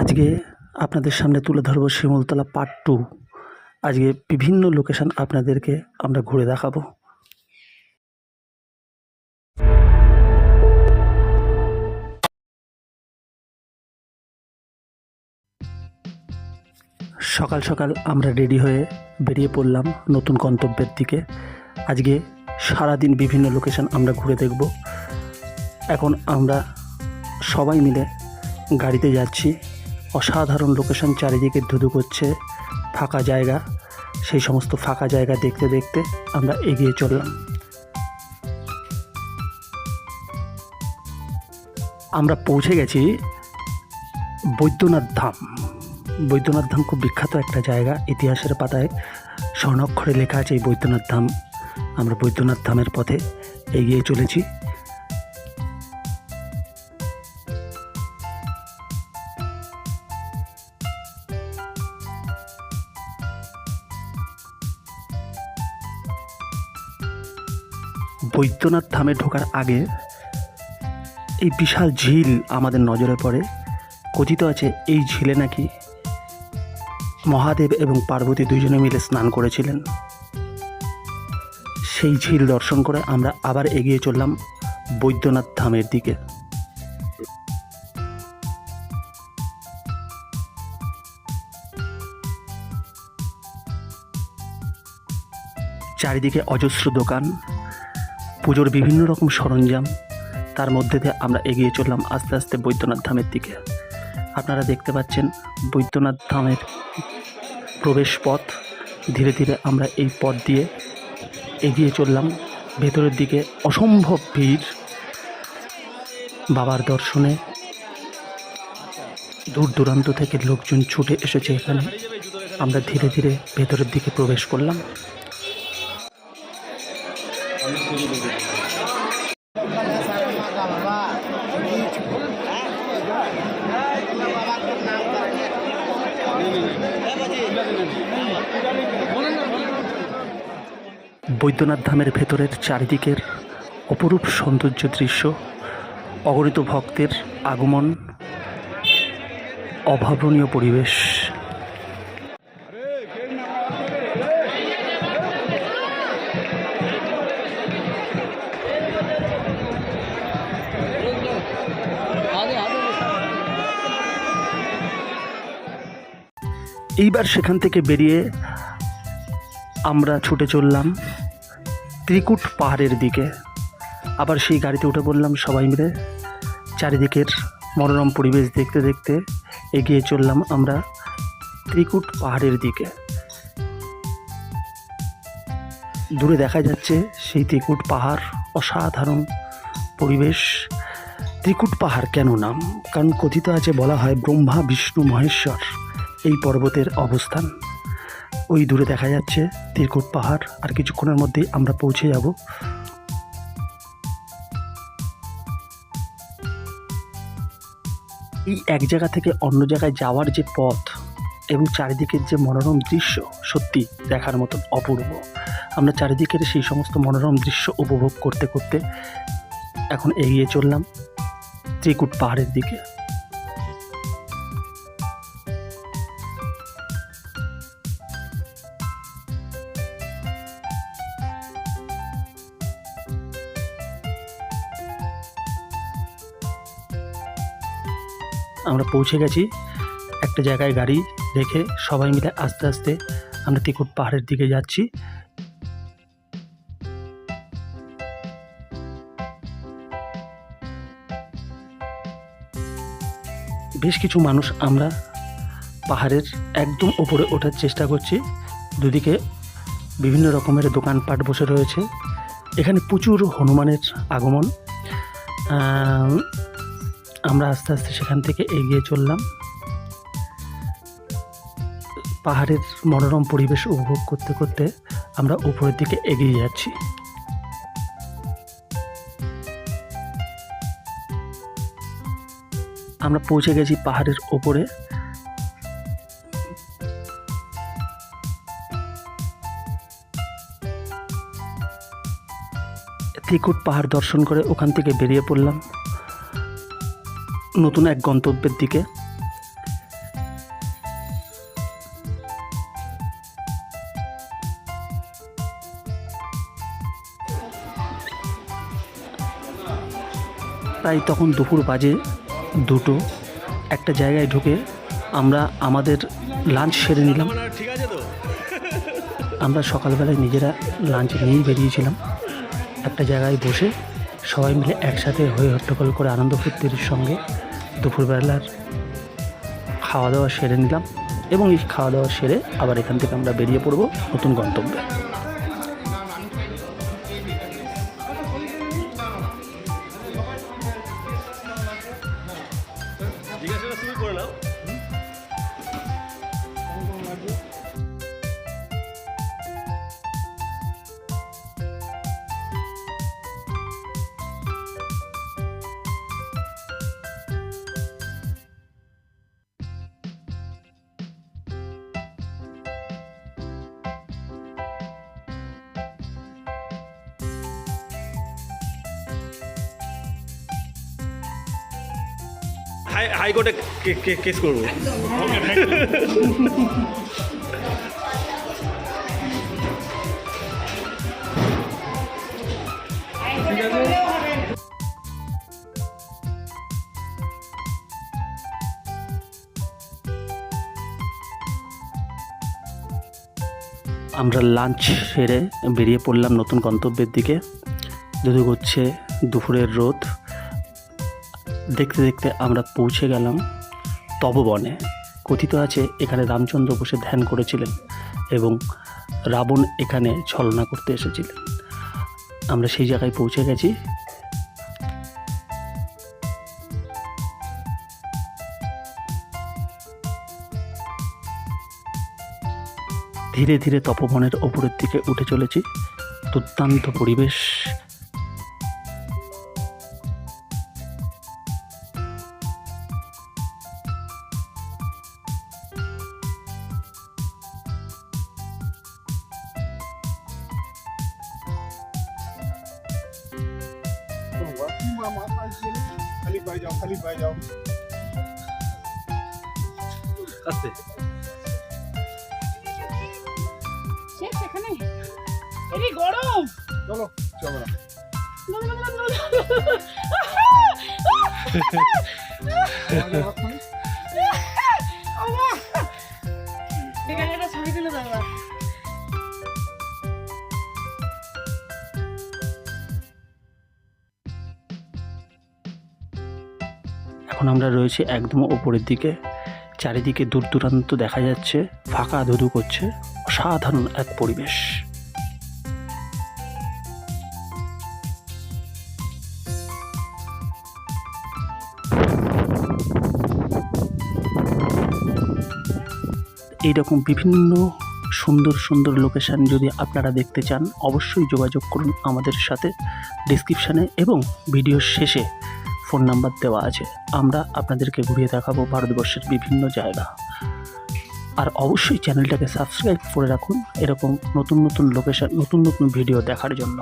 আজকে আপনাদের সামনে তুলে ধরবো শিমুলতলা পার্ট টু আজকে বিভিন্ন লোকেশন আপনাদেরকে আমরা ঘুরে দেখাবো। সকাল সকাল আমরা রেডি হয়ে বেরিয়ে পড়লাম নতুন গন্তব্যের দিকে। আজকে সারাদিন বিভিন্ন লোকেশন আমরা ঘুরে দেখব। এখন আমরা সবাই মিলে গাড়িতে যাচ্ছি। অসাধারণ লোকেশন চারিদিকে ধুধু করছে, ফাঁকা জায়গা। সেই সমস্ত ফাঁকা জায়গা দেখতে দেখতে আমরা এগিয়ে চললাম। আমরা পৌঁছে গেছি বৈদ্যনাথ ধাম। বৈদ্যনাথ ধাম খুব বিখ্যাত একটা জায়গা। ইতিহাসের পাতায় স্বর্ণাক্ষরে লেখা আছে এই বৈদ্যনাথ ধাম। আমরা বৈদ্যনাথ ধামের পথে এগিয়ে চলেছি। বৈদ্যনাথ ধামে ঢোকার আগে এই বিশাল ঝিল আমাদের নজরে পড়ে। কথিত আছে এই ঝিলে নাকি মহাদেব এবং পার্বতী দুইজনে মিলে স্নান করেছিলেন। সেই ঝিল দর্শন করে আমরা আবার এগিয়ে চললাম বৈদ্যনাথ ধামের দিকে। চারিদিকে অজস্র দোকান পুজোর বিভিন্ন রকম সরঞ্জাম। তার মধ্যে দিয়ে আমরা এগিয়ে চললাম আস্তে আস্তে বৈদ্যনাথ ধামের দিকে। আপনারা দেখতে পাচ্ছেন বৈদ্যনাথ ধামের প্রবেশ পথ ধীরে ধীরে আমরা এই পথ দিয়ে এগিয়ে চললাম। ভেতরের দিকে অসম্ভব ভিড়। বাবার দর্শনে দূর দূরান্ত থেকে লোকজন ছুটে এসেছে এখানে। আমরা ধীরে ধীরে ভেতরের দিকে প্রবেশ করলাম। বৈদ্যনাথ ধামের ভেতরের চারিদিকের অপরূপ সৌন্দর্য দৃশ্য অগণিত ভক্তের আগমন অভাবনীয় পরিবেশ। এইবার সেখান থেকে বেরিয়ে আমরা ছুটে চললাম ত্রিকুট পাহাড়ের দিকে। আবার সেই গাড়িতে উঠে পড়লাম সবাই মিলে। চারিদিকের মনোরম পরিবেশ দেখতে দেখতে এগিয়ে চললাম আমরা ত্রিকুট পাহাড়ের দিকে। দূরে দেখা যাচ্ছে সেই ত্রিকুট পাহাড়, অসাধারণ পরিবেশ। ত্রিকুট পাহাড় কেন নাম? কারণ কথিত আছে, বলা হয় ব্রহ্মা, বিষ্ণু, মহেশ্বর। এই পর্বতের অবস্থান। ওই দূরে দেখা যাচ্ছে ত্রিকুট পাহাড়, আর কিছুক্ষণের মধ্যেই আমরা পৌঁছে যাব। এই এক জায়গা থেকে অন্য জায়গায় যাওয়ার যে পথ এবং চারিদিকের যে মনোরম দৃশ্য সত্যি দেখার মতন অপূর্ব। আমরা চারিদিকের সেই সমস্ত মনোরম দৃশ্য উপভোগ করতে করতে এখন এগিয়ে চললাম ত্রিকুট পাহাড়ের দিকে। আমরা পৌঁছে গেছি। একটা জায়গায় গাড়ি রেখে সবাই মিলে আস্তে আস্তে আমরা তিকুট পাহাড়ের দিকে যাচ্ছি। বেশ কিছু মানুষ আমরা পাহাড়ের একদম উপরে ওঠার চেষ্টা করছি। দুদিকে বিভিন্ন রকমের দোকানপাট বসে রয়েছে। এখানে প্রচুর হনুমানের আগমন। আমরা আস্তে আস্তে সেখান থেকে এগিয়ে চললাম। পাহাড়ের মনোরম পরিবেশ উপভোগ করতে করতে আমরা উপরের দিকে এগিয়ে যাচ্ছি। আমরা পৌঁছে গেছি পাহাড়ের ওপরে। ত্রিকুট পাহাড় দর্শন করে ওখান থেকে বেরিয়ে পড়লাম। নতুন এক গন্তব্যের দিকে। প্রায় তখন দুপুর বাজে, দুটো। একটা জায়গায় ঢুকে আমরা আমাদের লাঞ্চ সেরে নিলাম। আমরা সকালবেলায় নিজেরা লাঞ্চ নিয়েই বেরিয়েছিলাম। একটা জায়গায় বসে সবাই মিলে একসাথে হয়ে হট্টগোল করে আনন্দ ফুর্তির সঙ্গে দুপুরবেলার খাওয়া দাওয়া সেরে নিলাম এবং এই খাওয়া দাওয়া সেরে আবার এখান থেকে আমরা বেরিয়ে পড়ব নতুন গন্তব্যে। হাই হাইকোর্টে কেস করব? আমরা লাঞ্চ সেরে বেরিয়ে পড়লাম নতুন গন্তব্যের দিকে। দুদু হচ্ছে দুপুরের রোদ দেখতে দেখতে আমরা পৌঁছে গেলাম তপবনে। কথিত আছে, এখানে রামচন্দ্র বসে ধ্যান করেছিলেন এবং রাবণ এখানে ছলনা করতে এসেছিলেন। আমরা সেই জায়গায় পৌঁছে গেছি। ধীরে ধীরে তপবনের ওপরের দিকে উঠে চলেছি। দুর্দান্ত পরিবেশ। খালি পায়ে যাও খালি পায়ে যাও আছে শেষ এখানে এই গরম চলো চলো না No, no, no, no, no. এখন আমরা রয়েছি একদম ওপরের দিকে। চারিদিকে দূর দূরান্ত দেখা যাচ্ছে, ফাঁকা ধুধু করছে, অসাধারণ এক পরিবেশ। এইরকম বিভিন্ন সুন্দর সুন্দর লোকেশান যদি আপনারা দেখতে চান, অবশ্যই যোগাযোগ করুন আমাদের সাথে ডিসক্রিপশানে এবং ভিডিওর শেষে। ফোন নাম্বার দেওয়া আছে। আমরা আপনাদেরকে ঘুরিয়ে দেখাবো ভারতবর্ষের বিভিন্ন জায়গা। আর অবশ্যই চ্যানেলটাকে সাবস্ক্রাইব করে রাখুন এরকম নতুন নতুন লোকেশন নতুন নতুন ভিডিও দেখার জন্য।